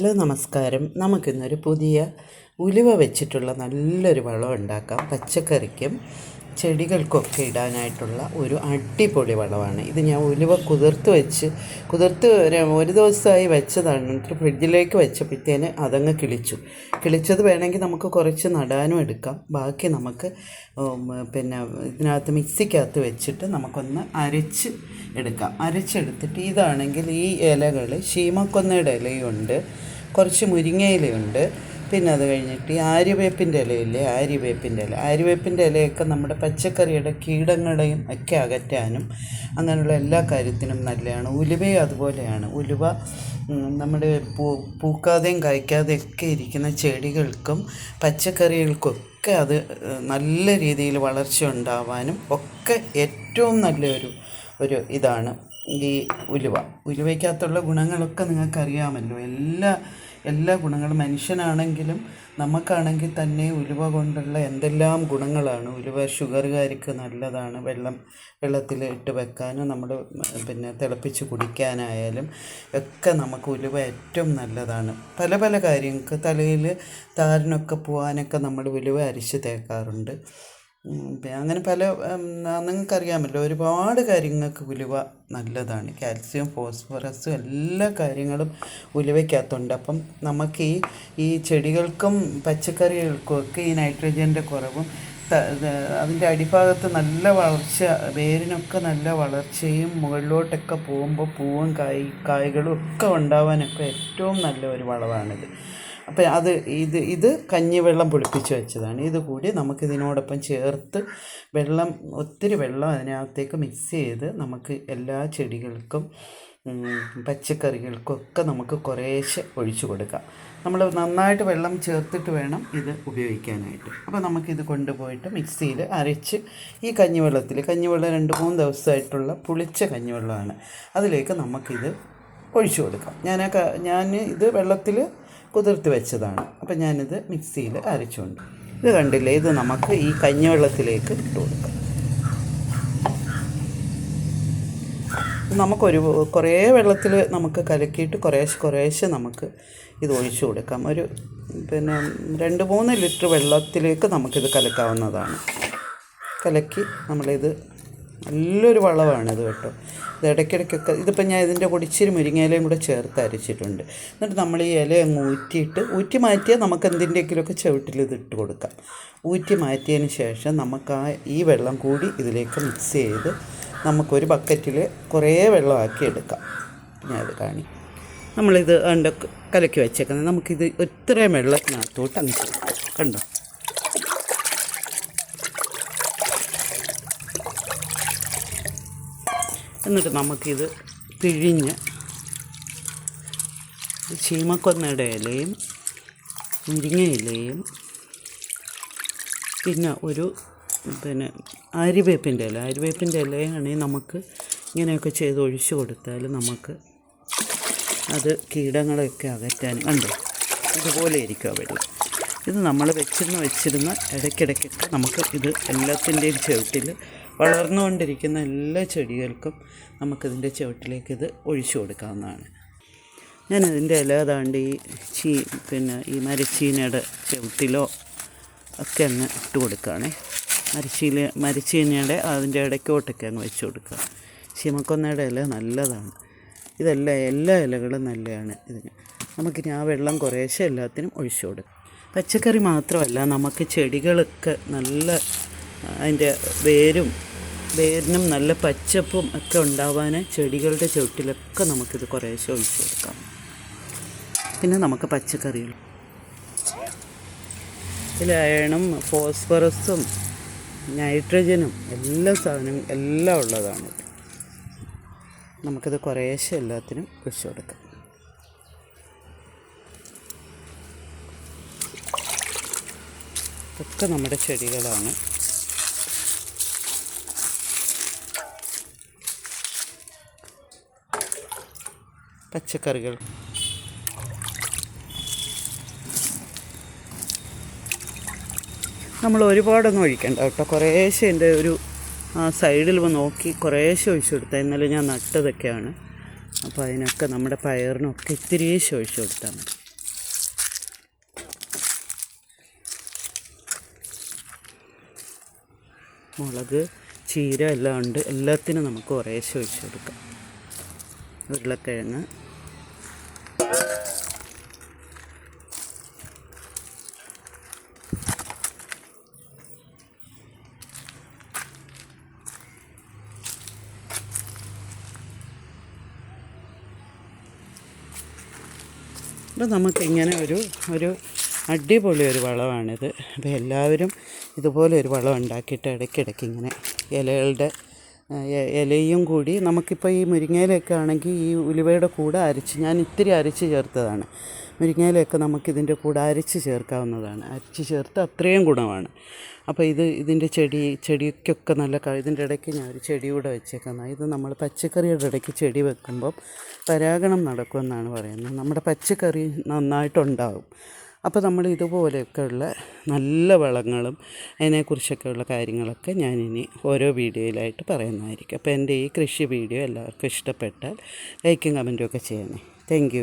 Hello നമസ്കാരം. നമുക്കിന്നൊരു പുതിയ ഉലുവ വെച്ചിട്ടുള്ള നല്ലൊരു വളം ഉണ്ടാക്കാം. പച്ചക്കറിക്കും. ചെടികൾക്കൊക്കെ ഇടാനായിട്ടുള്ള ഒരു അടിപൊളി വളമാണ്. ഇത് ഞാൻ ഉലുവ കുതിർത്ത് വെച്ച് കുതിർത്ത് ഒരു ദിവസമായി വെച്ചതാണ്. എന്നിട്ട് ഫ്രിഡ്ജിലേക്ക് വെച്ചപ്പോഴത്തേന് അതങ്ങ് കിളിച്ചു. കിളിച്ചത് വേണമെങ്കിൽ നമുക്ക് കുറച്ച് നടാനും എടുക്കാം. ബാക്കി നമുക്ക് പിന്നെ ഇതിനകത്ത് മിക്സിക്കകത്ത് വെച്ചിട്ട് നമുക്കൊന്ന് അരച്ച് എടുക്കാം. അരച്ചെടുത്തിട്ട് ഇതാണെങ്കിൽ ഈ ഇലകൾ ശീമക്കൊന്നയുടെ ഇലയുണ്ട് കുറച്ച് മുരിങ്ങ ഇലയുണ്ട് പിന്നെ അത് കഴിഞ്ഞിട്ട് ഈ ആര്യവേപ്പിന്റെ ഇലയില്ലേ ആര്യവേപ്പിന്റെ ഇല. ആര്യവേപ്പിന്റെ ഇലയൊക്കെ നമ്മുടെ പച്ചക്കറിയുടെ കീടങ്ങളെയും ഒക്കെ അകറ്റാനും അങ്ങനെയുള്ള എല്ലാ കാര്യത്തിനും നല്ലതാണ്. ഉലുവയും അതുപോലെയാണ്. ഉലുവ നമ്മുടെ പൂ പൂക്കാതെയും കായ്ക്കാതെയും ഒക്കെ ഇരിക്കുന്ന ചെടികൾക്കും പച്ചക്കറികൾക്കൊക്കെ അത് നല്ല രീതിയിൽ വളർച്ച ഉണ്ടാവാനും ഒക്കെ ഏറ്റവും നല്ലൊരു ഒരു ഇതാണ്. ഈ ഉലുവ. ഉലുവയ്ക്കകത്തുള്ള ഗുണങ്ങളൊക്കെ നിങ്ങൾക്കറിയാമല്ലോ. എല്ലാ എല്ലാ ഗുണങ്ങളും മനുഷ്യനാണെങ്കിലും നമുക്കാണെങ്കിൽ തന്നെ ഉലുവ കൊണ്ടുള്ള എന്തെല്ലാം ഗുണങ്ങളാണ്. ഉലുവ ഷുഗറുകാർക്ക് നല്ലതാണ്. വെള്ളം വെള്ളത്തിൽ ഇട്ട് വെക്കാനും നമ്മൾ പിന്നെ തിളപ്പിച്ച് കുടിക്കാനായാലും ഒക്കെ നമുക്ക് ഉലുവ ഏറ്റവും നല്ലതാണ്. പല പല കാര്യങ്ങൾക്ക് തലയിൽ താരനൊക്കെ പോകാനൊക്കെ നമ്മൾ ഉലുവ അരിച്ച് തേക്കാറുണ്ട്. അങ്ങനെ പല നിങ്ങൾക്കറിയാമല്ലോ ഒരുപാട് കാര്യങ്ങൾക്ക് ഉലുവ നല്ലതാണ്. കാൽസ്യം ഫോസ്ഫറസും എല്ലാ കാര്യങ്ങളും ഉലുവയ്ക്കകത്തുണ്ട്. അപ്പം നമുക്ക് ഈ ഈ ചെടികൾക്കും പച്ചക്കറികൾക്കും ഒക്കെ ഈ നൈട്രജന്റെ കുറവും അതിന്റെ അടിഭാഗത്ത് നല്ല വളർച്ച വേരിനൊക്കെ നല്ല വളർച്ചയും മുകളിലോട്ടൊക്കെ പോകുമ്പോൾ പൂവും കായ് കായ്കളും ഒക്കെ ഉണ്ടാവാനൊക്കെ ഏറ്റവും നല്ല ഒരു വളമാണിത് അപ്പോൾ അത് ഇത് ഇത് കഞ്ഞിവെള്ളം പുളിപ്പിച്ച് വെച്ചതാണ്. ഇത് കൂടി നമുക്കിതിനോടൊപ്പം ചേർത്ത് വെള്ളം ഒത്തിരി വെള്ളം അതിനകത്തേക്ക് മിക്സ് ചെയ്ത് നമുക്ക് എല്ലാ ചെടികൾക്കും പച്ചക്കറികൾക്കൊക്കെ നമുക്ക് കുറേശ്ശെ ഒഴിച്ചു കൊടുക്കാം. നമ്മൾ നന്നായിട്ട് വെള്ളം ചേർത്തിട്ട് വേണം ഇത് ഉപയോഗിക്കാനായിട്ട്. അപ്പോൾ നമുക്കിത് കൊണ്ടുപോയിട്ട് മിക്സിയിൽ അരച്ച് ഈ കഞ്ഞിവെള്ളത്തിൽ കഞ്ഞിവെള്ളം രണ്ട് മൂന്ന് ദിവസമായിട്ടുള്ള പുളിച്ച കഞ്ഞിവെള്ളമാണ്. അതിലേക്ക് നമുക്കിത് ഒഴിച്ചു കൊടുക്കാം. ഞാൻ ഞാൻ ഇത് വെള്ളത്തിൽ കുതിർത്ത് വെച്ചതാണ്. അപ്പം ഞാനിത് മിക്സിയിൽ അരച്ചുകൊണ്ട്. ഇത് കണ്ടില്ലേ ഇത് നമുക്ക് ഈ കഞ്ഞിവെള്ളത്തിലേക്ക് ഇട്ട് കൊടുക്കാം. നമുക്കൊരു കുറേ വെള്ളത്തിൽ നമുക്ക് കലക്കിയിട്ട് കുറേശ്ശെ കുറേശ്ശെ നമുക്ക് ഇത് ഒഴിച്ചു കൊടുക്കാം. ഒരു പിന്നെ രണ്ട് മൂന്ന് ലിറ്റർ വെള്ളത്തിലേക്ക് നമുക്കിത് കലക്കാവുന്നതാണ്. കലക്കി നമ്മളിത് നല്ലൊരു വളമാണ് ഇത് കേട്ടോ. ഇത് ഇടയ്ക്കിടയ്ക്കൊക്കെ ഇതിപ്പോൾ ഞാൻ ഇതിന്റെ കൂടെ ഇച്ചിരി മുരിങ്ങയിലയും കൂടെ ചേർത്ത് അരച്ചിട്ടുണ്ട്. എന്നിട്ട് നമ്മൾ ഈ ഇല അങ്ങ് ഊറ്റിയിട്ട് ഊറ്റി മാറ്റിയാൽ നമുക്ക് എന്തിന്റെയെങ്കിലുമൊക്കെ ചവിട്ടിൽ ഇത് ഇട്ട് കൊടുക്കാം. ഊറ്റി മാറ്റിയതിന് ശേഷം നമുക്ക് ആ ഈ വെള്ളം കൂടി ഇതിലേക്ക് മിക്സ് ചെയ്ത് നമുക്കൊരു ബക്കറ്റിൽ കുറേ വെള്ളമാക്കി എടുക്കാം. ഞാൻ അത് കാണി. നമ്മളിത് ഉണ്ട് കലക്കി വെച്ചേക്കുന്നത്. നമുക്കിത് ഇത്രയും വെള്ളത്തിനകത്തോട്ട് അങ്ങ് കണ്ടോ? എന്നിട്ട് നമുക്കിത് പിഴിഞ്ഞ് ചീമക്കൊന്നയുടെ ഇലയും മുരിങ്ങ ഇലയും പിന്നെ ഒരു പിന്നെ ആര്യവേപ്പിന്റെ ഇല. ആര്യവേപ്പിന്റെ ഇലയാണെങ്കിൽ നമുക്ക് ഇങ്ങനെയൊക്കെ ചെയ്ത് ഒഴിച്ചു കൊടുത്താൽ നമുക്ക് അത് കീടങ്ങളെയൊക്കെ അകറ്റാൻ കണ്ടോ? ഇതുപോലെ ഇരിക്കും അവിടെ ഇത് നമ്മൾ വെച്ചിരുന്ന് വെച്ചിരുന്ന് ഇടയ്ക്കിടയ്ക്കൊക്കെ നമുക്ക് ഇത് എല്ലാത്തിന്റെയും ചുവട്ടിൽ വളർന്നുകൊണ്ടിരിക്കുന്ന എല്ലാ ചെടികൾക്കും നമുക്കിതിന്റെ ചുവട്ടിലേക്ക് ഇത് ഒഴിച്ചു കൊടുക്കാവുന്നതാണ്. ഞാനതിന്റെ ഇല അതാണ്ട് ഈ ചീ പിന്നെ ഈ മരച്ചീനയുടെ ചുവട്ടിലോ ഒക്കെ അങ്ങ് ഇട്ട് കൊടുക്കുകയാണേ. മരച്ചീല മരച്ചീനയുടെ അതിന്റെ ഇടയ്ക്കോട്ടൊക്കെ അങ്ങ് വെച്ച് കൊടുക്കുക. ശിമക്കൊന്നയുടെ ഇല നല്ലതാണ്. ഇതെല്ലാം എല്ലാ ഇലകളും നല്ലതാണ് ഇതിന്. നമുക്കിനി ആ വെള്ളം കുറേശ്ശെ എല്ലാത്തിനും ഒഴിച്ചു കൊടുക്കും. പച്ചക്കറി മാത്രമല്ല നമുക്ക് ചെടികളൊക്കെ നല്ല അതിന്റെ വേരും വേരിനും നല്ല പച്ചപ്പും ഒക്കെ ഉണ്ടാവാൻ ചെടികളുടെ ചുവട്ടിലൊക്കെ നമുക്കിത് കുറേശ്ശെ ഒഴിച്ചു കൊടുക്കാം. പിന്നെ നമുക്ക് പച്ചക്കറികൾ. ഇതിൽ ഫോസ്ഫറസും നൈട്രജനും എല്ലാ സാധനവും എല്ലാം ഉള്ളതാണ്. നമുക്കിത് കുറേശ്ശെ എല്ലാത്തിനും ഒഴിച്ചു കൊടുക്കാം. ഇതൊക്കെ നമ്മുടെ ചെടികളാണ്. പച്ചക്കറികൾ. നമ്മൾ ഒരുപാടൊന്നും ഒഴിക്കണ്ട കേട്ടോ. കുറേശ്ശെ എന്റെ ഒരു സൈഡിൽ നോക്കി കുറേശ്ശെ ഒഴിച്ചു കൊടുത്താൽ ഇന്നലെ ഞാൻ നട്ടതൊക്കെയാണ്. അപ്പോൾ അതിനൊക്കെ നമ്മുടെ പയറിനൊക്കെ ഇത്തിരി ഒഴിച്ചു കൊടുത്താൽ മതി. മുളക് ചീര എല്ലാം ഉണ്ട്. എല്ലാത്തിനും നമുക്ക് കുറേശ്ശെ ഒഴിച്ചു കൊടുക്കാം. ഉരുളക്കിഴങ്ങ്. അപ്പോൾ നമുക്കിങ്ങനെ ഒരു ഒരു അടിപൊളി ഒരു വളമാണിത്. അപ്പോൾ എല്ലാവരും ഇതുപോലെ ഒരു വളം ഉണ്ടാക്കിയിട്ട് ഇടയ്ക്കിടയ്ക്ക് ഇങ്ങനെ ഇലകളുടെ ഇലയും കൂടി. നമുക്കിപ്പോൾ ഈ മുരിങ്ങയിലൊക്കെ ആണെങ്കിൽ ഈ ഉലുവയുടെ കൂടെ അരച്ച് ഞാൻ ഇത്തിരി അരച്ച് ചേർത്തതാണ്. മുരിങ്ങയിലൊക്കെ നമുക്കിതിന്റെ കൂടെ അരച്ച് ചേർക്കാവുന്നതാണ്. അരച്ച് ചേർത്ത് അത്രയും ഗുണമാണ്. അപ്പോൾ ഇത് ഇതിന്റെ ചെടി ചെടിക്കൊക്കെ നല്ല ഇതിന്റെ ഇടയ്ക്ക് ഞാൻ ഒരു ചെടി കൂടെ വെച്ചേക്കുന്നത് ഇത് നമ്മൾ പച്ചക്കറിയുടെ ഇടയ്ക്ക് ചെടി വെക്കുമ്പം പരാഗണം നടക്കുമെന്നാണ് പറയുന്നത്. നമ്മുടെ പച്ചക്കറി നന്നായിട്ടുണ്ടാവും. അപ്പോൾ നമ്മൾ ഇതുപോലെയൊക്കെയുള്ള നല്ല വളങ്ങളും അതിനെക്കുറിച്ചൊക്കെയുള്ള കാര്യങ്ങളൊക്കെ ഞാനിനി ഓരോ വീഡിയോയിലായിട്ട് പറയുന്നതായിരിക്കും. അപ്പോൾ എന്റെ ഈ കൃഷി വീഡിയോ എല്ലാവർക്കും ഇഷ്ടപ്പെട്ടാൽ ലൈക്കും കമന്റും ഒക്കെ ചെയ്യണേ. താങ്ക്